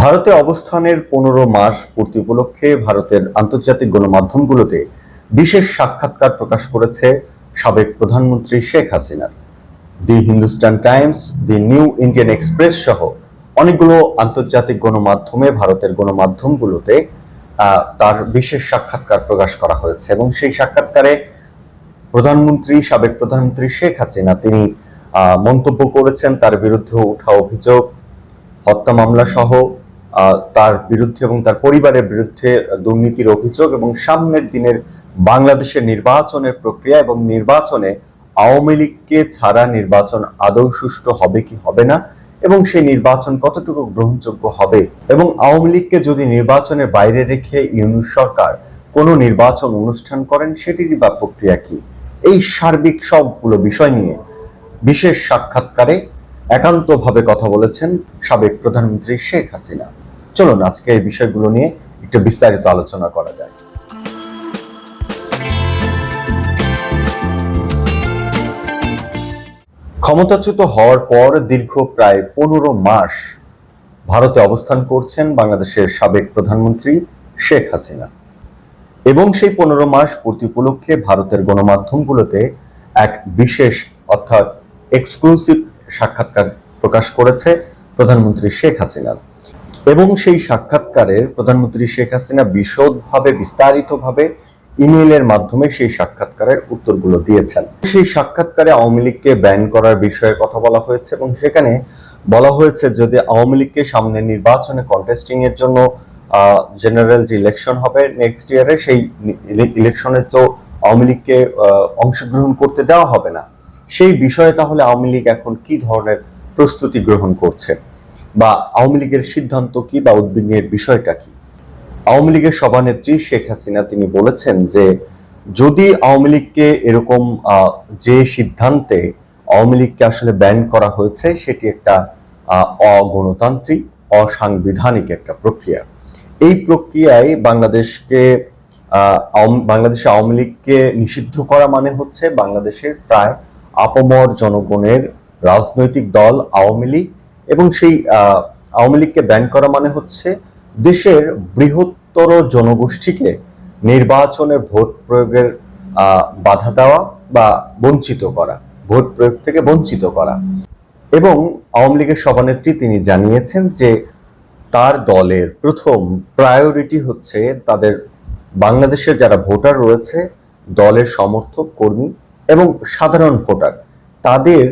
ভারতে অবস্থানের পনেরো মাস পূর্তি উপলক্ষে ভারতের আন্তর্জাতিক গণমাধ্যমগুলোতে বিশেষ সাক্ষাৎকার প্রকাশ করেছে সাবেক প্রধানমন্ত্রী শেখ হাসিনার। The Hindustan Times, the New Indian Express সহ অনেকগুলো আন্তর্জাতিক গণমাধ্যমে ভারতের গণমাধ্যমগুলোতে তার বিশেষ সাক্ষাৎকার প্রকাশ করা হয়েছে এবং সেই সাক্ষাৎকারে প্রধানমন্ত্রী, সাবেক প্রধানমন্ত্রী শেখ হাসিনা, তিনি মন্তব্য করেছেন তার বিরুদ্ধে ওঠা অভিযোগ, হত্যা মামলা সহ তার বিরুদ্ধে এবং তার পরিবারের বিরুদ্ধে দুর্নীতির অভিযোগ এবং সামনের দিনের বাংলাদেশের নির্বাচনের প্রক্রিয়া এবং নির্বাচনে আওয়ামী লীগকে ছাড়া নির্বাচন আদৌ সুষ্ঠু হবে কি হবে না এবং সেই নির্বাচন কতটুকু গ্রহণযোগ্য হবে এবং আওয়ামী লীগকে যদি নির্বাচনের বাইরে রেখে ইউনুস সরকার কোনো নির্বাচন অনুষ্ঠান করেন, সেটিরই বা প্রক্রিয়া কি? এই সার্বিক সবগুলো বিষয় নিয়ে বিশেষ সাক্ষাৎকারে একান্তভাবে কথা বলেছেন সাবেক প্রধানমন্ত্রী শেখ হাসিনা। চলুন, আজকে এই বিষয়গুলো নিয়ে একটু বিস্তারিত আলোচনা করা যায় ক্ষমতাচ্যুত হওয়ার পর দীর্ঘ প্রায় পনেরো মাস ভারতে অবস্থান করছেন বাংলাদেশের সাবেক প্রধানমন্ত্রী শেখ হাসিনা। এবং সেই পনেরো মাস পূর্তি উপলক্ষে ভারতের গণমাধ্যমগুলোতে এক বিশেষ, অর্থাৎ এক্সক্লুসিভ সাক্ষাৎকার প্রকাশ করেছে প্রধানমন্ত্রী শেখ হাসিনা। এবং সেই সাক্ষাৎকারে প্রধানমন্ত্রী শেখ হাসিনা বিশদভাবে, বিস্তারিতভাবে ইমেইলের মাধ্যমে সেই সাক্ষাৎকারের উত্তরগুলো দিয়েছেন। সেই সাক্ষাৎকারে আওয়ামী লীগকে ব্যান করার বিষয়ে কথা বলা হয়েছে এবং সেখানে বলা হয়েছে যদি আওয়ামী লীগকে সামনে নির্বাচনে কন্টেস্টিং এর জন্য জেনারেল যে ইলেকশন হবে নেক্সট ইয়ারে সেই ইলেকশনে তো আওয়ামী লীগকে অংশগ্রহণ করতে দেওয়া হবে না। সেই বিষয়ে তাহলে আওয়ামী লীগ এখন কি ধরনের প্রস্তুতি গ্রহণ করছে? বা আওয়ামী লীগের সিদ্ধান্ত কি বা উদ্বিগ্নের বিষয়টা কি? আওয়ামী লীগের সভানেত্রী শেখ হাসিনা তিনি বলেছেন যে, যদি আওয়ামী লীগকে এরকম যে সিদ্ধান্তে আওয়ামী লীগকে আসলে ব্যান করা হয়েছে, সেটি একটা অগণতান্ত্রিক, অসাংবিধানিক একটা প্রক্রিয়া। এই প্রক্রিয়ায় বাংলাদেশকে বাংলাদেশে আওয়ামী লীগকে নিষিদ্ধ করা মানে হচ্ছে বাংলাদেশের প্রায় আপমর জনগণের রাজনৈতিক দল আওয়ামী লীগ এবং সেই আওয়ামী লীগকে ব্যান করা মানে হচ্ছে দেশের বৃহত্তর জনগোষ্ঠীকে নির্বাচনে ভোট প্রয়োগের বাধা দেওয়া বা বঞ্চিত করা, ভোট প্রয়োগ থেকে বঞ্চিত করা। এবং আওয়ামী লীগের সভানেত্রী তিনি জানিয়েছেন যে তার দলের প্রথম প্রায়োরিটি হচ্ছে তাদের বাংলাদেশের যারা ভোটার রয়েছে, দলের সমর্থক, কর্মী এবং সাধারণ ভোটার। তাদের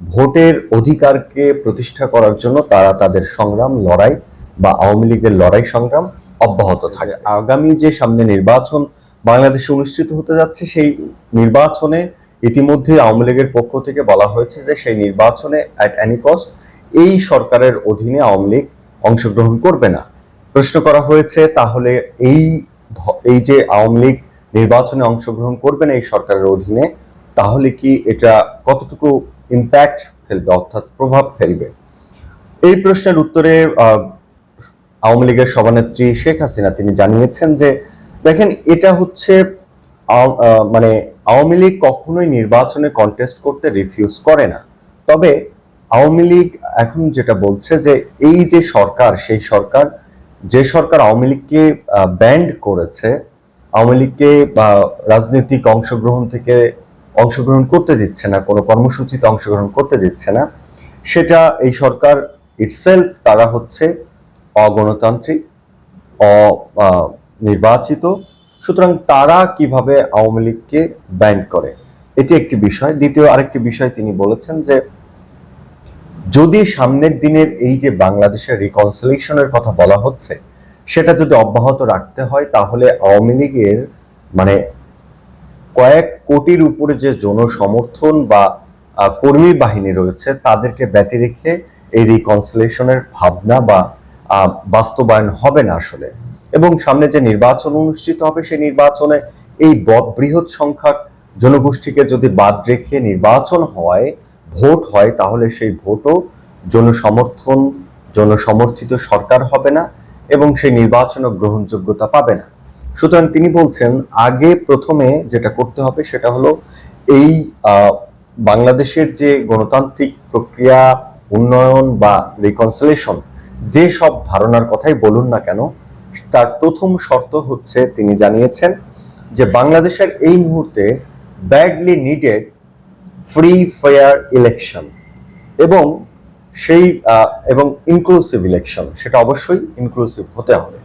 ভোটের অধিকারকে প্রতিষ্ঠা করার জন্য তারা তাদের সংগ্রাম, লড়াই বা আওয়ামী লীগের লড়াই সংগ্রাম অব্যাহত থাকে। আগামী যে সামনে নির্বাচন বাংলাদেশে অনুষ্ঠিত হতে যাচ্ছে, সেই নির্বাচনে ইতিমধ্যে আওয়ামী লীগের পক্ষ থেকে বলা হয়েছে যে সেই নির্বাচনে অ্যাট এনি কস্ট এই সরকারের অধীনে আওয়ামী লীগ অংশগ্রহণ করবে না। প্রশ্ন করা হয়েছে, তাহলে এই এই যে আওয়ামী লীগ নির্বাচনে অংশগ্রহণ করবে না এই সরকারের অধীনে, তাহলে কি এটা কতটুকু ইম্প্যাক্ট ফেলবে, অর্থাৎ প্রভাব ফেলবে। এই প্রশ্নের উত্তরে আওয়ামী লীগের সভানেত্রী শেখ হাসিনা তিনি জানিয়েছেন যে, দেখেন, এটা হচ্ছে মানে আওয়ামী লীগ কখনোই নির্বাচনে কন্টেস্ট করতে রিফিউজ করে না। তবে আওয়ামী লীগ এখন যেটা বলছে যে, এই যে সরকার, সেই সরকার, যে সরকার আওয়ামী লীগকে ব্যান্ড করেছে, আওয়ামী লীগকে রাজনৈতিক অংশগ্রহণ থেকে অংশগ্রহণ করতে দিচ্ছে না কোনো কর্মসূচিতে অংশগ্রহণ করতে দিচ্ছে না সেটা এই সরকার ইটসেলফ তারা হচ্ছে অগণতান্ত্রিক অ আহ, নির্বাচিত সুতরাং তারা কীভাবে আওয়ামী লীগকে ব্যান্ড করে? এটি একটি বিষয়। দ্বিতীয় আরেকটি বিষয় তিনি বলেছেন যে যদি সামনের দিনের এই যে বাংলাদেশের রিকনসিলেশনের কথা বলা হচ্ছে সেটা যদি অব্যাহত রাখতে হয় তাহলে আওয়ামী লীগের মানে কয়েক কোটির উপরে যে জনসমর্থন বা কর্মী বাহিনী রয়েছে, তাদেরকে ব্যতি রেখে এই রিকনসিলেশনের ভাবনা বা বাস্তবায়ন হবে না আসলে। এবং সামনে যে নির্বাচন অনুষ্ঠিত হবে, সেই নির্বাচনে এই বৃহৎ সংখ্যক জনগোষ্ঠীকে যদি বাদ রেখে নির্বাচন হয়, ভোট হয়, তাহলে সেই ভোটও জনসমর্থন, জনসমর্থিত সরকার হবে না এবং সেই নির্বাচনও গ্রহণযোগ্যতা পাবে না। সুতরাং তিনি বলছেন, আগে প্রথমে যেটা করতে হবে সেটা হলো এই বাংলাদেশের যে গণতান্ত্রিক প্রক্রিয়া, উন্নয়ন বা রিকনসিলেশন যে সব ধারণার কথাই বলুন না কেন, তার প্রথম শর্ত হচ্ছে তিনি জানিয়েছেন যে বাংলাদেশের এই মুহূর্তে badly needed free fair election এবং সেই এবং ইনক্লুসিভ ইলেকশন সেটা অবশ্যই ইনক্লুসিভ হতে হবে।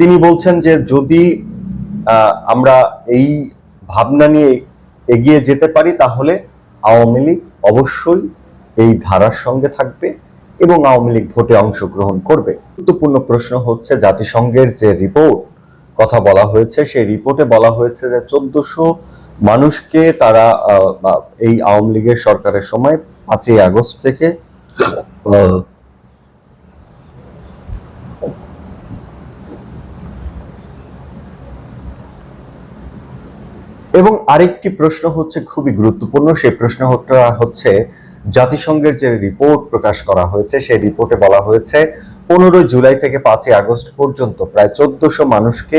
তিনি বলছেন যে যদি আমরা এই ভাবনা নিয়ে এগিয়ে যেতে পারি, তাহলে আওয়ামী লীগ অবশ্যই এই ধারার সঙ্গে থাকবে এবং আওয়ামী লীগ ভোটে অংশগ্রহণ করবে। গুরুত্বপূর্ণ প্রশ্ন হচ্ছে, জাতিসংঘের যে রিপোর্ট, কথা বলা হয়েছে, সেই রিপোর্টে বলা হয়েছে যে চোদ্দশো মানুষকে তারা এই আওয়ামী লীগের সরকারের সময় পাঁচই আগস্ট থেকে এবং আরেকটি প্রশ্ন হচ্ছে খুবই গুরুত্বপূর্ণ সেই প্রশ্নটা হচ্ছে জাতিসংঘের যে রিপোর্ট প্রকাশ করা হয়েছে সেই রিপোর্টে বলা হয়েছে পনেরোই জুলাই থেকে পাঁচই আগস্ট পর্যন্ত প্রায় চোদ্দশো মানুষকে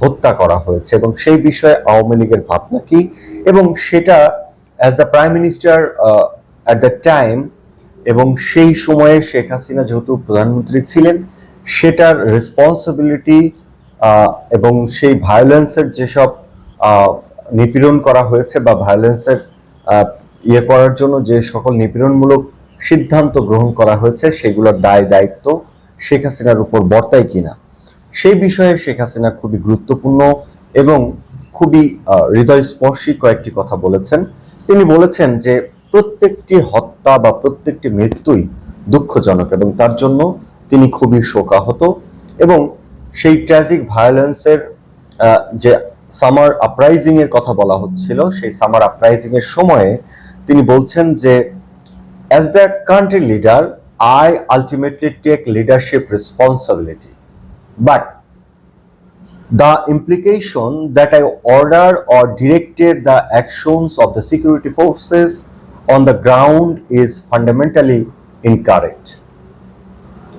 হত্যা করা হয়েছে এবং সেই বিষয়ে আওয়ামী লীগের ভাবনা কি? এবং সেটা as the prime minister at the time এবং সেই সময়ে শেখ হাসিনা যেহেতু প্রধানমন্ত্রী ছিলেন সেটার রেসপন্সিবিলিটি এবং সেই ভায়োলেন্সের যেসব আহ, নিপীড়ন করা হয়েছে বা ভায়োলেন্সের ইয়ে করার জন্য যে সকল নিপীড়নমূলক সিদ্ধান্ত গ্রহণ করা হয়েছে, সেগুলোর দায় দায়িত্ব শেখ হাসিনার উপর বর্তায় কিনা? সেই বিষয়ে শেখ হাসিনা খুবই গুরুত্বপূর্ণ এবং খুবই হৃদয়স্পর্শী কয়েকটি কথা বলেছেন। তিনি বলেছেন যে প্রত্যেকটি হত্যা বা প্রত্যেকটি মৃত্যুই দুঃখজনক এবং তার জন্য তিনি খুবই শোকাহত এবং সেই ট্র্যাজিক ভায়োলেন্সের যে সামার আপরাইজিং এর কথা বলা হচ্ছিল। সেই সামার আপরাইজিং এর সময়ে তিনি বলছেন যে as the country leader I ultimately take leadership responsibility but the implication that I order or directed the actions of the security forces on the ground is fundamentally incorrect.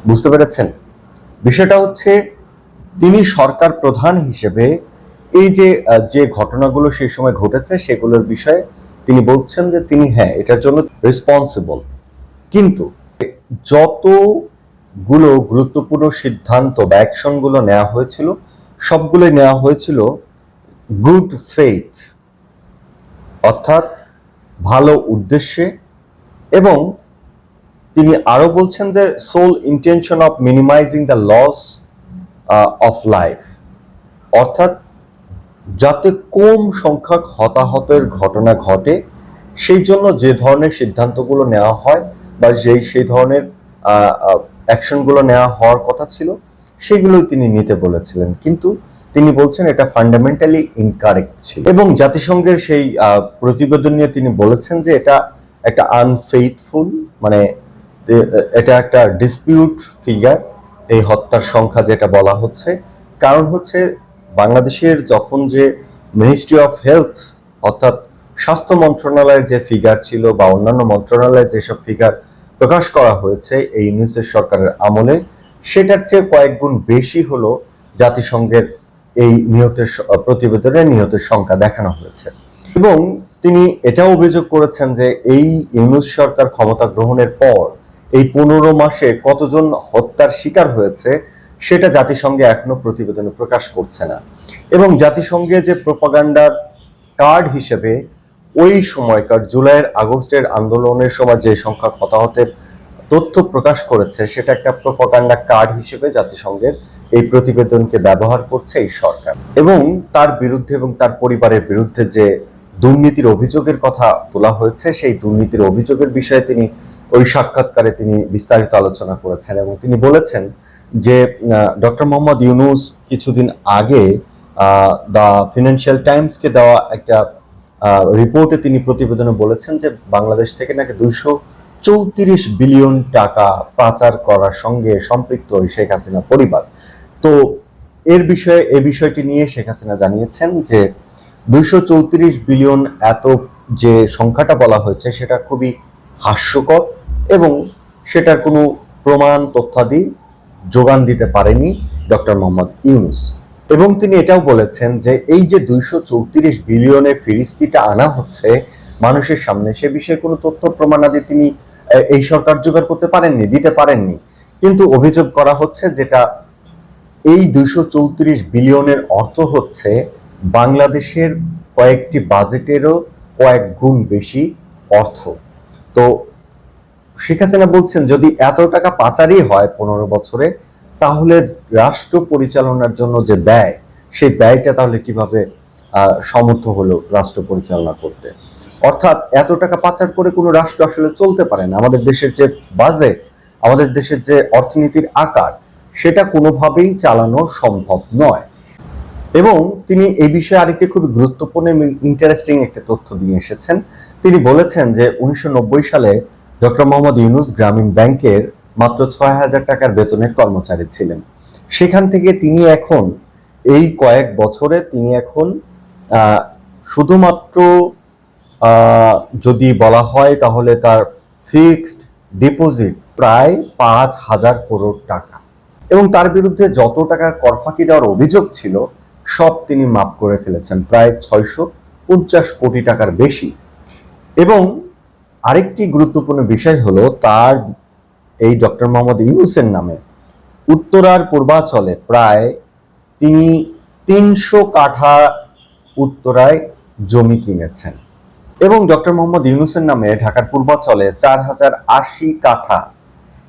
বুঝতে পেরেছেন? বিষয়টা হচ্ছে, তিনি সরকার প্রধান হিসেবে এই যে যে ঘটনাগুলো সেই সময় ঘটেছে সেগুলোর বিষয়ে তিনি বলছেন যে তিনি হ্যাঁ এটার জন্য রেসপন্সিবল কিন্তু যতগুলো গুরুত্বপূর্ণ সিদ্ধান্ত বা অ্যাকশনগুলো নেওয়া হয়েছিল সবগুলো নেওয়া হয়েছিল গুড ফেথ অর্থাৎ ভালো উদ্দেশ্যে এবং তিনি আরও বলছেন যে sole intention of minimizing the loss of life অর্থাৎ যাতে কম সংখ্যক হতাহতের ঘটনা ঘটে, সেই জন্য যে ধরনের সিদ্ধান্তগুলো নেওয়া হয় বা যেই, সেই ধরনের অ্যাকশনগুলো নেওয়া হওয়ার কথা ছিল, সেগুলোই তিনি নিতে বলেছিলেন। কিন্তু তিনি বলছেন এটা ফান্ডামেন্টালি ইনকারেক্ট ছিল। এবং জাতিসংঘের সেই প্রতিবেদন নিয়ে তিনি বলেছেন যে এটা একটা আনফেইথফুল মানে এটা একটা ডিসপিউট ফিগার এই হত্যার সংখ্যা যেটা বলা হচ্ছে। কারণ হচ্ছে বাংলাদেশের যখন যে মিনিস্ট্রি অফ হেলথ অর্থাৎ স্বাস্থ্য মন্ত্রণালয়ের যে ফিগার ছিল বা অন্যান্য মন্ত্রণালয়ের যেসব ফিগার প্রকাশ করা হয়েছে এই ইউনিসেফ সরকারের আমলে, সেটার চেয়ে কয়েক গুণ বেশি হলো জাতিসংঘের এই নিহতের প্রতিবেদনে নিহতের সংখ্যা দেখানো হয়েছে। এবং তিনি এটাও অভিযোগ করেছেন যে এই ইউনুস সরকার ক্ষমতা গ্রহণের পর এই পনেরো মাসে কতজন হত্যার শিকার হয়েছে সেটা জাতিসংঘে এখনও প্রতিবেদনে প্রকাশ করছে না। এবং জাতিসংঘে যে প্রোপাগান্ডার কার্ড হিসেবে ওই সময়কার জুলাইয়ের আগস্টের আন্দোলনের সময় যে সংখ্যক হতাহতের তথ্য প্রকাশ করেছে, সেটা একটা প্রোপাগান্ডা কার্ড হিসেবে জাতিসংঘের এই প্রতিবেদনকে ব্যবহার করছে এই সরকার। এবং তার বিরুদ্ধে এবং তার পরিবারের বিরুদ্ধে যে দুর্নীতির অভিযোগের কথা তোলা হয়েছে, সেই দুর্নীতির অভিযোগের বিষয়ে তিনি ওই সাক্ষাৎকারে তিনি বিস্তারিত আলোচনা করেছেন এবং তিনি বলেছেন যে ডক্টর মোহাম্মদ ইউনুস কিছুদিন আগে দ্য ফিনান্সিয়াল টাইমসকে দেওয়া একটা রিপোর্টে তিনি প্রতিবেদনে বলেছেন যে বাংলাদেশ থেকে নাকি দুইশো চৌত্রিশ বিলিয়ন টাকা পাচার করার সঙ্গে সম্পৃক্ত ওই শেখ হাসিনা পরিবার। তো এর বিষয়ে, এ বিষয়টি নিয়ে শেখ হাসিনা জানিয়েছেন যে দুইশো চৌত্রিশ বিলিয়ন এত যে সংখ্যাটা বলা হয়েছে সেটা খুবই হাস্যকর এবং সেটার কোনো প্রমাণ, তথ্যাদি যোগান দিতে পারেনি ডক্টর মোহাম্মদ ইউনুস। এবং তিনি এটাও বলেছেন যে এই যে দুইশো চৌত্রিশ বিলিয়নের ফিরিস্তিটা আনা হচ্ছে, মানুষের সামনে সে বিষয়ে কোনো তথ্য প্রমাণাদি তিনি এই সরকার জোগাড় করতে পারেননি, দিতে পারেননি। কিন্তু অভিযোগ করা হচ্ছে যেটা এই দুইশো চৌত্রিশ বিলিয়নের অর্থ হচ্ছে বাংলাদেশের কয়েকটি বাজেটেরও কয়েক গুণ বেশি অর্থ। তো শেখ হাসিনা বলছেন, যদি এত টাকা পাচারই হয় পনেরো বছরে, তাহলে রাষ্ট্র পরিচালনার জন্য যে ব্যয়, সেই ব্যয়টা তাহলে কীভাবে সমর্থ হলো রাষ্ট্র পরিচালনা করতে? অর্থাৎ এত টাকা পাচার করে কোনো রাষ্ট্র আসলে চলতে পারে না। আমাদের দেশের যে বাজেট আমাদের দেশের যে অর্থনীতির আকার, সেটা কোনোভাবেই চালানো সম্ভব নয়। এবং তিনি এই বিষয়ে আরেকটি খুব গুরুত্বপূর্ণ ইন্টারেস্টিং একটি তথ্য দিয়ে এসেছেন। তিনি বলেছেন যে উনিশশো নব্বই সালে ডক্টর মোহাম্মদ ইউনুস গ্রামীণ ব্যাংকের মাত্র ছয় হাজার টাকার বেতনের কর্মচারী ছিলেন। সেখান থেকে তিনি এখন, এই কয়েক বছরে তিনি এখন শুধুমাত্র যদি বলা হয় তাহলে তার ফিক্সড ডিপোজিট প্রায় পাঁচ হাজার করোড় টাকা। এবং তার বিরুদ্ধে যত টাকা কর ফাঁকি দেওয়ার অভিযোগ ছিল, সব তিনি মাফ করে ফেলেছেন, প্রায় ছয়শো পঞ্চাশ কোটি টাকার বেশি। এবং আরেকটি গুরুত্বপূর্ণ বিষয় হলো তার এই ডক্টর মোহাম্মদ ইউনুসের নামে উত্তরার পূর্বাচলে প্রায় তিনি তিনশো কাঠা উত্তরায় জমি কিনেছেন। এবং ডক্টর মোহাম্মদ ইউনুসের নামে ঢাকার পূর্বাচলে চার হাজার আশি কাঠা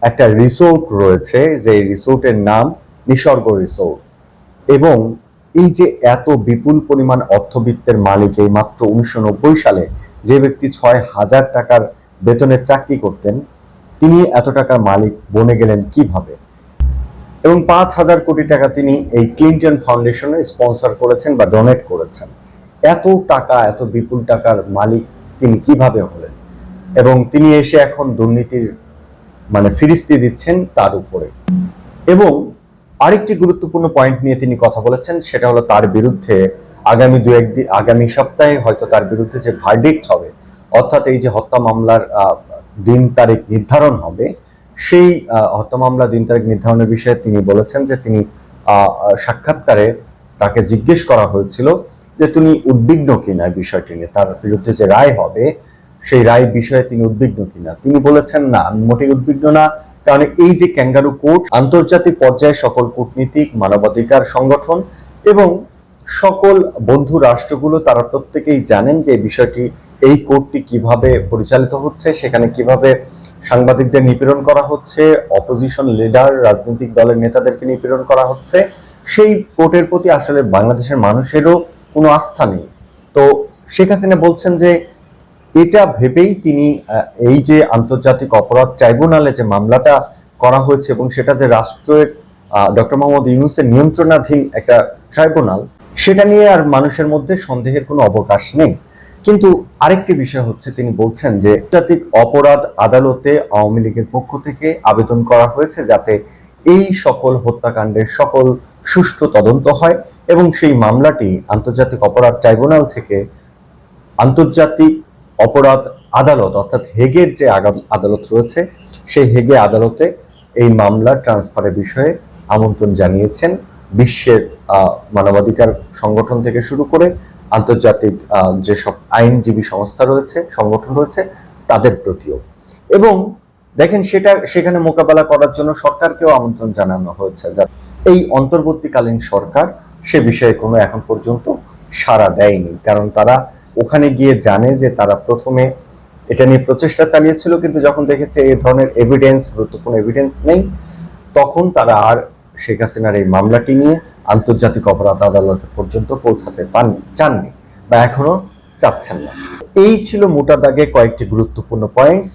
একটা রিসোর্ট রয়েছে যে রিসোর্টের নাম নিসর্গ রিসোর্ট। এবং এই যে এত বিপুল পরিমাণ অর্থবিত্তের মালিক এই মাত্র উনিশশো নব্বই সালে যে ব্যক্তি ছয় হাজার টাকার বেতনের চাকরি করতেন, তিনি এত টাকার মালিক বনে গেলেন কীভাবে? এবং পাঁচ হাজার কোটি টাকা তিনি এই ক্লিন্টন ফাউন্ডেশনে স্পন্সর করেছেন বা ডোনেট করেছেন। এত টাকা, এত বিপুল টাকার মালিক তিনি কীভাবে হলেন? এবং তিনি এসে এখন দুর্নীতির মানে ফিরিস্তি দিচ্ছেন তার উপরে। এবং আরেকটি গুরুত্বপূর্ণ পয়েন্ট নিয়ে তিনি কথা বলেছেন, সেটা হলো তার বিরুদ্ধে আগামী দু একদিন আগামী সপ্তাহে হয়তো তার বিরুদ্ধে যে ভার্ডিক্ট হবে, অর্থাৎ এই যে হত্যা মামলার দিন তারিখ নির্ধারণ হবে, সেই হত্যা মামলা দিন তারিখ নির্ধারণের বিষয়ে তিনি বলেছেন যে তিনি সাক্ষাৎকারে তাকে জিজ্ঞেস করা হয়েছিল যে তিনি উদ্বিগ্ন কিনা বিষয়টি নিয়ে, তার বিরুদ্ধে যে রায় হবে, সেই রায় বিষয়ে তিনি উদ্বিগ্ন কিনা। তিনি বলেছেন, না, আমি মোটেই উদ্বিগ্ন না, কারণ এই যে ক্যাঙ্গারু কোর্ট, আন্তর্জাতিক পর্যায়ে সকল কূটনীতিক, মানবাধিকার সংগঠন এবং সকল বন্ধু রাষ্ট্রগুলো, তারা প্রত্যেকেই জানেন যে বিষয়টি, এই কোর্টটি কীভাবে পরিচালিত হচ্ছে, সেখানে কীভাবে সাংবাদিকদের নিপীড়ন করা হচ্ছে অপোজিশন লিডার রাজনৈতিক দলের নেতাদেরকে নিপীড়ন করা হচ্ছে। সেই কোর্টের প্রতি আসলে বাংলাদেশের মানুষেরও কোনো আস্থা নেই। তো শেখ হাসিনা বলছেন যে, এটা ভেবেই তিনি এই যে আন্তর্জাতিক অপরাধ ট্রাইব্যুনালে যে মামলাটা করা হয়েছে এবং সেটা যে রাষ্ট্রের ডক্টর মোহাম্মদ ইউনুসের নিয়ন্ত্রণাধীন একটা ট্রাইব্যুনাল সেটা নিয়ে আর মানুষের মধ্যে সন্দেহের কোনো অবকাশ নেই। কিন্তু আরেকটি বিষয় হচ্ছে, তিনি বলছেন যে আন্তর্জাতিক অপরাধ আদালতে আওয়ামী লীগের পক্ষ থেকে আবেদন করা হয়েছে যাতে এই সকল হত্যাকাণ্ডের সকল সুষ্ঠু তদন্ত হয় এবং সেই মামলাটি আন্তর্জাতিক অপরাধ ট্রাইব্যুনাল থেকে আন্তর্জাতিক অপরাধ আদালত, অর্থাৎ হেগের যে আদালত রয়েছে, সেই হেগে আদালতে এই মামলা ট্রান্সফারের বিষয়ে আমন্ত্রণ জানিয়েছেন বিশ্বের মানবাধিকার সংগঠন থেকে শুরু করে আন্তর্জাতিক যেসব আইনজীবী সংস্থা রয়েছে, সংগঠন রয়েছে, তাদের প্রতিও। এবং দেখেন সেটা, সেখানে মোকাবেলা করার জন্য সরকারকেও আমন্ত্রণ জানানো হয়েছে যা এই অন্তর্বর্তীকালীন সরকার সে বিষয়ে কোনো এখন পর্যন্ত সাড়া দেয়নি। কারণ তারা ওখানে গিয়ে জানে যে তারা প্রথমে এটা নিয়ে প্রচেষ্টা চালিয়েছিল, কিন্তু যখন দেখেছে এই ধরনের এভিডেন্স গুরুত্বপূর্ণ এভিডেন্স নেই, তখন তারা আর শেখ হাসিনার এই মামলাটি নিয়ে আন্তর্জাতিক অপরাধ আদালত পর্যন্ত পৌঁছাতে পান, চাননি বা এখনও চাচ্ছেন না। এই ছিল মোটা দাগে কয়েকটি গুরুত্বপূর্ণ পয়েন্টস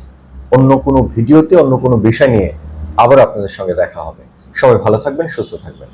অন্য কোনো ভিডিওতে, অন্য কোনো বিষয় নিয়ে আবার আপনাদের সঙ্গে দেখা হবে। সবাই ভালো থাকবেন, সুস্থ থাকবেন।